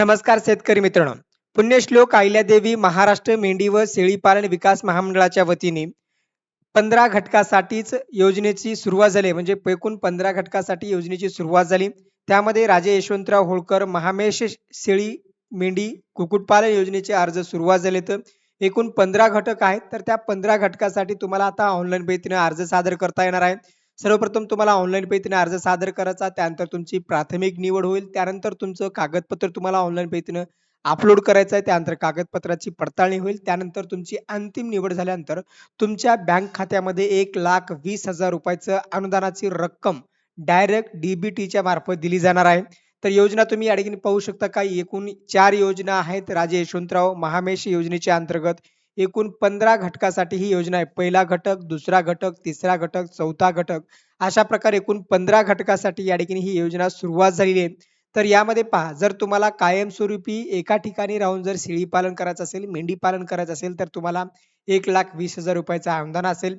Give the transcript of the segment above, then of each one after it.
नमस्कार शेतकरी मित्रांनो. पुण्यश्लोक अहिल्यादेवी महाराष्ट्र मेंढी व शेळीपालन विकास महामंडळाच्या वतीने पंधरा घटकासाठीच योजनेची सुरुवात झाली म्हणजे एकूण पंधरा घटकासाठी योजनेची सुरुवात झाली. त्यामध्ये राजे यशवंतराव होळकर महामेश शेळी मेंढी कुक्कुटपालन योजनेचे अर्ज सुरुवात झाले तर एकूण पंधरा घटक आहेत. तर त्या पंधरा घटकासाठी तुम्हाला आता ऑनलाईन पद्धतीने अर्ज सादर करता येणार आहे. सर्वप्रथम तुम्हाला ऑनलाईन पद्धतीने अर्ज सादर करायचा त्यानंतर तुमची प्राथमिक निवड होईल त्यानंतर तुमचं कागदपत्र तुम्हाला ऑनलाईन पद्धतीने अपलोड करायचं आहे त्यानंतर कागदपत्राची पडताळणी होईल त्यानंतर तुमची अंतिम निवड झाल्यानंतर तुमच्या बँक खात्यामध्ये एक लाख वीस हजार रुपयाचं अनुदानाची रक्कम डायरेक्ट डीबीटीच्या मार्फत दिली जाणार आहे. तर योजना तुम्ही या ठिकाणी पाहू शकता का? एकूण चार योजना आहेत. राजे यशवंतराव महामेश योजनेच्या अंतर्गत एकूण पंधरा घटकासाठी ही योजना आहे. पहिला घटक दुसरा घटक तिसरा घटक चौथा घटक. अशा प्रकारे एकूण पंधरा घटकासाठी या ठिकाणी ही योजना सुरुवात झालेली आहे. तर यामध्ये पहा जर तुम्हाला कायमस्वरूपी एका ठिकाणी राहून जर शेळी पालन करायचं असेल मेंढी पालन करायचं असेल तर तुम्हाला एक लाख वीस हजार रुपयाचं अनुदान असेल.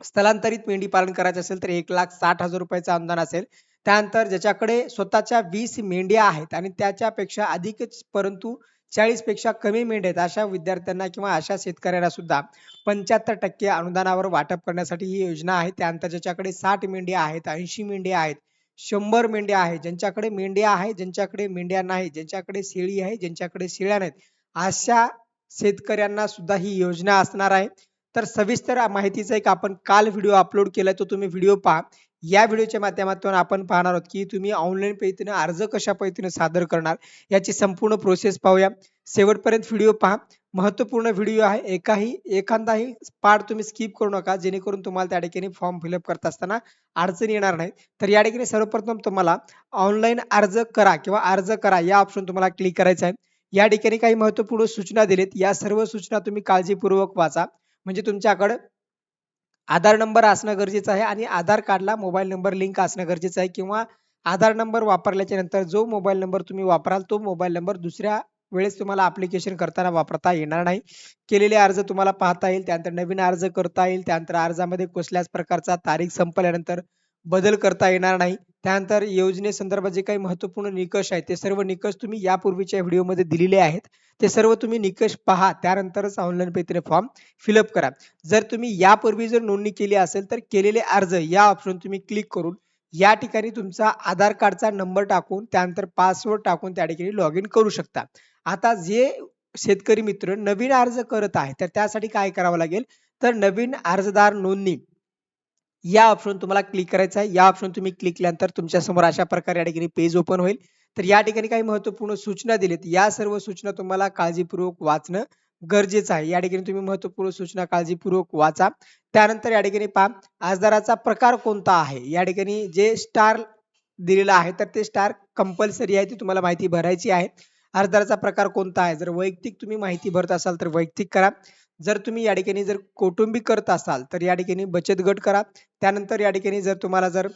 स्थलांतरित मेंढी पालन करायचं असेल तर एक लाख साठ हजार रुपयाचं अनुदान असेल. त्यानंतर ज्याच्याकडे स्वतःच्या वीस मेंढ्या आहेत आणि त्याच्यापेक्षा अधिकच परंतु चाळीसपेक्षा कमी मेंढ्या आहेत. अशा विद्यार्थ्यांना किंवा अशा शेतकऱ्यांना सुद्धा पंच्याहत्तर टक्के अनुदानावर वाटप करण्यासाठी ही योजना आहे. त्यानंतर ज्याच्याकडे साठ मेंढ्या आहेत ऐंशी मेंढ्या आहेत शंभर मेंढ्या आहेत ज्यांच्याकडे मेंढ्या आहेत ज्यांच्याकडे मेंढ्या नाही ज्यांच्याकडे शेळी आहे ज्यांच्याकडे शेळ्या नाहीत अशा शेतकऱ्यांना सुद्धा ही योजना असणार आहे. तर सविस्तर माहितीचा एक आपण काल व्हिडिओ अपलोड केलाय तो तुम्ही व्हिडिओ पहा. या व्हिडिओच्या माध्यमातून आपण पाहणार आहोत की तुम्ही ऑनलाईन पद्धतीने अर्ज कशा पद्धतीने सादर करणार याची संपूर्ण प्रोसेस पाहूया. शेवटपर्यंत व्हिडिओ पहा. महत्त्वपूर्ण व्हिडिओ आहे. एकाही एखादाही पार्ट तुम्ही स्किप करू नका. जेणेकरून तुम्हाला त्या ठिकाणी फॉर्म फिलअप करत असताना अडचण येणार नाही तर या ठिकाणी सर्वप्रथम तुम्हाला ऑनलाईन अर्ज करा किंवा अर्ज करा या ऑप्शन तुम्हाला क्लिक करायचा आहे. या ठिकाणी काही महत्त्वपूर्ण सूचना दिलेत. या सर्व सूचना तुम्ही काळजीपूर्वक वाचा. म्हणजे तुमच्याकडे आधार नंबर असणं गरजेचं आहे आणि आधार कार्डला मोबाईल नंबर लिंक असणं गरजेचं आहे किंवा आधार नंबर वापरल्याच्या नंतर जो मोबाईल नंबर तुम्ही वापराल तो मोबाईल नंबर दुसऱ्या वेळेस तुम्हाला अप्लिकेशन करताना वापरता येणार नाही. केलेले अर्ज तुम्हाला पाहता येईल त्यानंतर नवीन अर्ज करता येईल त्यानंतर अर्जामध्ये कसल्याच प्रकारचा तारीख संपल्यानंतर बदल करता येणार नाही. त्यानंतर योजनेसंदर्भात जे काही महत्त्वपूर्ण निकष आहेत ते सर्व निकष तुम्ही यापूर्वीच्या व्हिडिओमध्ये दिलेले आहेत. ते सर्व तुम्ही निकष पहा त्यानंतरच ऑनलाईन पद्धतीने फॉर्म फिलअप करा. जर तुम्ही यापूर्वी जर नोंदणी केली असेल तर केलेले अर्ज या ऑप्शन तुम्ही क्लिक करून या ठिकाणी तुमचा आधार कार्डचा नंबर टाकून त्यानंतर पासवर्ड टाकून त्या ठिकाणी लॉग इन करू शकता. आता जे शेतकरी मित्र नवीन अर्ज करत आहे तर त्यासाठी काय करावं लागेल? तर नवीन अर्जदार नोंदणी या ऑप्शन तुम्हाला क्लिक करायचं आहे. या ऑप्शन तुम्ही क्लिक केल्यानंतर तुमच्यासमोर अशा प्रकारे या ठिकाणी पेज ओपन होईल. तर या ठिकाणी काही महत्त्वपूर्ण सूचना दिलेत. या सर्व सूचना तुम्हाला काळजीपूर्वक वाचणं गरजेचं आहे. या ठिकाणी तुम्ही महत्त्वपूर्ण सूचना काळजीपूर्वक वाचा. त्यानंतर या ठिकाणी पहा आजदाराचा प्रकार कोणता आहे? या ठिकाणी जे स्टार दिलेला आहे तर ते स्टार कंपल्सरी आहे ती तुम्हाला माहिती भरायची आहे. अर्जदाराचा प्रकार कोणता आहे? जर वैयक्तिक तुम्ही माहिती भरत असाल तर वैयक्तिक करा. जर तुम्ही या ठिकाणी जर कौटुंबिक करत असाल तर या ठिकाणी बचत गट करा. त्यानंतर या ठिकाणी जर तुम्हाला जर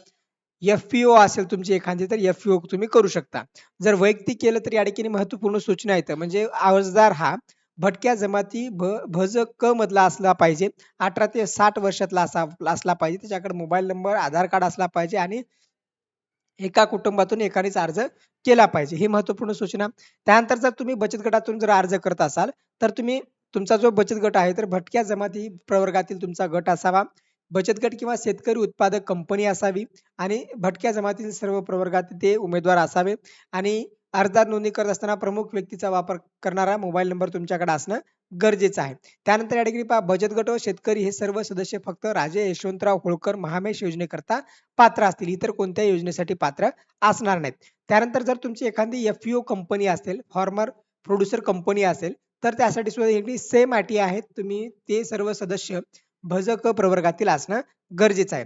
एफ पी ओ असेल तुमची एखादी तर एफ पी ओ तुम्ही करू शकता. जर वैयक्तिक केलं तर या ठिकाणी महत्त्वपूर्ण सूचना आहेत. म्हणजे अर्जदार हा भटक्या जमाती भ भज क मधला असला पाहिजे. अठरा ते साठ वर्षातला असा असला पाहिजे. त्याच्याकडे मोबाईल नंबर आधार कार्ड असला पाहिजे आणि एका कुटुंबातून एकानेच अर्ज केला पाहिजे. ही महत्त्वपूर्ण सूचना. त्यानंतर जर तुम्ही बचत गटातून जर अर्ज करत असाल तर तुम्ही तुमचा जो बचत गट आहे तर भटक्या जमाती प्रवर्गातील तुमचा गट असावा. बचत गट किंवा शेतकरी उत्पादक कंपनी असावी आणि भटक्या जमातील सर्व प्रवर्गातील ते उमेदवार असावे. आणि अर्जदार नोंदणी करत असताना प्रमुख व्यक्तीचा वापर करणारा मोबाईल नंबर तुमच्याकडे असणं गरजेचं आहे. त्यानंतर या ठिकाणी पहा बचत गट व शेतकरी हे सर्व सदस्य फक्त राजे यशवंतराव होळकर महामेश योजनेकरता पात्र असतील. इतर कोणत्या योजनेसाठी पात्र असणार नाहीत. त्यानंतर जर तुमची एखादी एफ कंपनी असेल फॉर्मर प्रोड्युसर कंपनी असेल तर त्यासाठी सुद्धा सेम अटी आहेत. तुम्ही ते सर्व सदस्य भजक प्रवर्गातील असणं गरजेचं आहे.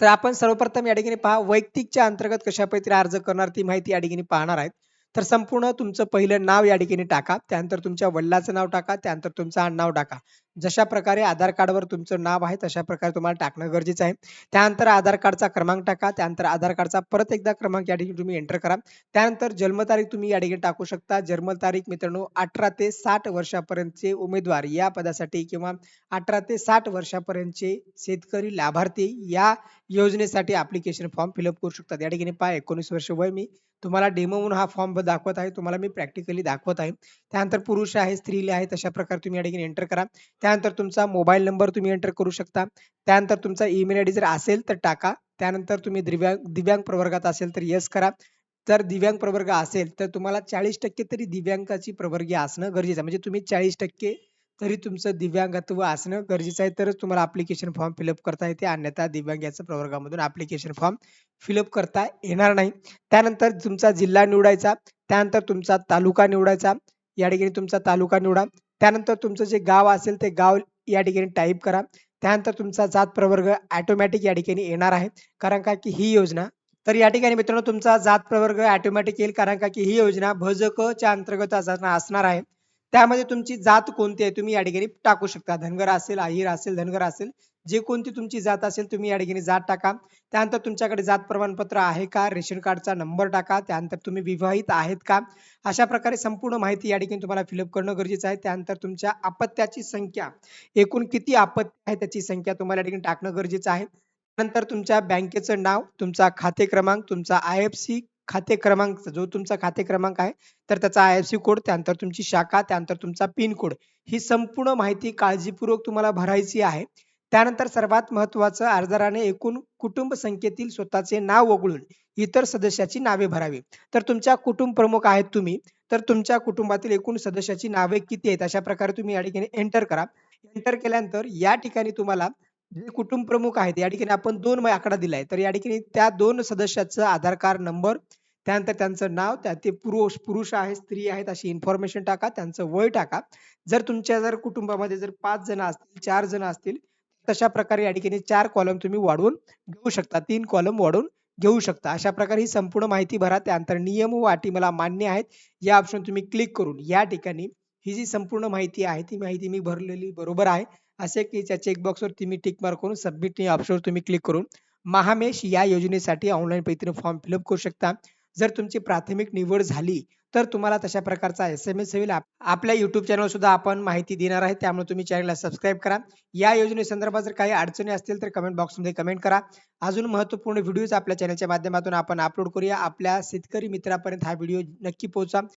तर आपण सर्वप्रथम या ठिकाणी पहा वैयक्तिकच्या अंतर्गत कशा पद्धतीने अर्ज करणार ती माहिती या ठिकाणी पाहणार आहेत. तर संपूर्ण तुमचं पहिलं नाव या ठिकाणी टाका त्यानंतर तुमच्या वडिलाचं नाव टाका त्यानंतर तुमचं नाव टाका. जशा प्रकारे आधार कार्डवर तुमचं नाव आहे तशा प्रकारे तुम्हाला टाकणं गरजेचं आहे. त्यानंतर आधार कार्डचा क्रमांक टाका त्यानंतर आधार कार्डचा परत एकदा क्रमांक या ठिकाणी तुम्ही एंटर करा. त्यानंतर जन्मतारीख तुम्ही या ठिकाणी टाकू शकता. जन्मतारीख मित्रांनो अठरा ते साठ वर्षापर्यंतचे उमेदवार या पदासाठी किंवा अठरा ते साठ वर्षापर्यंतचे शेतकरी लाभार्थी या योजनेसाठी ऍप्लिकेशन फॉर्म फिलअप करू शकतात. या ठिकाणी पहा एकोणीस वर्ष वय मी. तुम्हाला डेमो म्हणून हा फॉर्म दाखवत आहे. तुम्हाला मी प्रॅक्टिकली दाखवत आहे. त्यानंतर पुरुष आहे स्त्रीले आहे तशा प्रकारे तुम्ही या ठिकाणी एंटर करा. त्यानंतर तुमचा मोबाईल नंबर तुम्ही एंटर करू शकता. त्यानंतर तुमचा ईमेल आय डी जर असेल तर टाका. त्यानंतर तुम्ही दिव्यांग दिव्यांग प्रवर्गात असेल तर येस करा. जर दिव्यांग प्रवर्ग असेल तर तुम्हाला चाळीस टक्के तरी दिव्यांगाची प्रवर्गी असणं गरजेचं आहे. म्हणजे तुम्ही चाळीस टक्के तरी तुमचं दिव्यांगत्व असणं गरजेचं आहे. तरच तुम्हाला अप्लिकेशन फॉर्म फिलअप करता येते. अन्यथा दिव्यांगाच्या प्रवर्गामधून अप्लिकेशन फॉर्म फिलअप करता येणार नाही. त्यानंतर तुमचा जिल्हा निवडायचा. त्यानंतर तुमचा तालुका निवडायचा. या ठिकाणी तुमचा तालुका निवडा. त्यानंतर तुमचं जे गाव असेल ते गाव या ठिकाणी टाईप करा. त्यानंतर तुमचा जात प्रवर्ग ऑटोमॅटिक या ठिकाणी येणार आहे. कारण का की ही योजना तर या ठिकाणी मित्रांनो तुमचा जात प्रवर्ग ऑटोमॅटिक येईल. कारण का की ही योजना भजकच्या अंतर्गत असणार असणार आहे. त्यामध्ये तुमची जात कोणती आहे तुम्ही या ठिकाणी टाकू शकता. धनगर असेल अहिर असेल धनगर असेल जे कोणती तुमची जात असेल तुम्ही या ठिकाणी जात टाका. त्यानंतर तुमच्याकडे जात प्रमाणपत्र आहे का? रेशन कार्डचा नंबर टाका. त्यानंतर तुम्ही विवाहित आहेत का? अशा प्रकारे संपूर्ण माहिती या ठिकाणी तुम्हाला फिलअप करणं गरजेचं आहे. त्यानंतर तुमच्या अपत्याची संख्या. एकूण किती अपत्य आहे त्याची संख्या तुम्हाला या ठिकाणी टाकणं गरजेचं आहे. नंतर तुमच्या बँकेचं नाव तुमचा खाते क्रमांक तुमचा आय एफ सी खाते क्रमांक जो तुमचा खाते क्रमांक आहे तर त्याचा आय एफ सी कोड त्यानंतर तुमची शाखा त्यानंतर तुमचा पिन कोड. ही संपूर्ण माहिती काळजीपूर्वक तुम्हाला भरायची आहे. त्यानंतर सर्वात महत्वाचं अर्जदाराने एकूण कुटुंब संख्येतील स्वतःचे नाव वगळून इतर सदस्याची नावे भरावी. तर तुमच्या कुटुंब प्रमुख आहेत तुम्ही. तर तुमच्या कुटुंबातील एकूण सदस्याची नावे किती आहेत? अशा प्रकारे तुम्ही या ठिकाणी एंटर करा. एंटर केल्यानंतर या ठिकाणी तुम्हाला जे कुटुंब प्रमुख आहेत या ठिकाणी आपण दोन आकडा दिलाय. तर या ठिकाणी त्या दोन सदस्याचं आधार कार्ड नंबर त्यानंतर त्यांचं नाव त्या ते पुरुष पुरुष आहेत स्त्री आहेत अशी इन्फॉर्मेशन टाका त्यांचं वय टाका. जर तुमच्या जर कुटुंबामध्ये जर पाच जण असतील चार जण असतील तशा प्रकारे या ठिकाणी चार कॉलम तुम्ही वाढवून घेऊ शकता. तीन कॉलम वाढवून घेऊ शकता. अशा प्रकारे ही संपूर्ण माहिती भरा. त्यानंतर नियम व अटी मला मान्य आहेत. या ऑप्शन तुम्ही क्लिक करून या ठिकाणी ही जी संपूर्ण माहिती आहे ती माहिती मी भरलेली बरोबर आहे. असे की त्या चेकबॉक्सवर तुम्ही टिक मार्क करून सबमिट या ऑप्शनवर तुम्ही क्लिक करून महामेश या योजनेसाठी ऑनलाईन पद्धतीने फॉर्म फिलअप करू शकता. जर तुमची प्राथमिक निवड झाली तर तुम्हाला तशा प्रकारचा एस एम एस होईल. आपल्या युट्यूब चॅनल सुद्धा आपण माहिती देणार आहे. त्यामुळे तुम्ही चॅनलला सबस्क्राईब करा. या योजनेसंदर्भात जर काही अडचणी असतील तर कमेंट बॉक्समध्ये कमेंट करा. अजून महत्त्वपूर्ण व्हिडिओज आपल्या चॅनलच्या माध्यमातून आपण अपलोड करूया. आपल्या शेतकरी मित्रापर्यंत हा व्हिडिओ नक्की पोहोचा.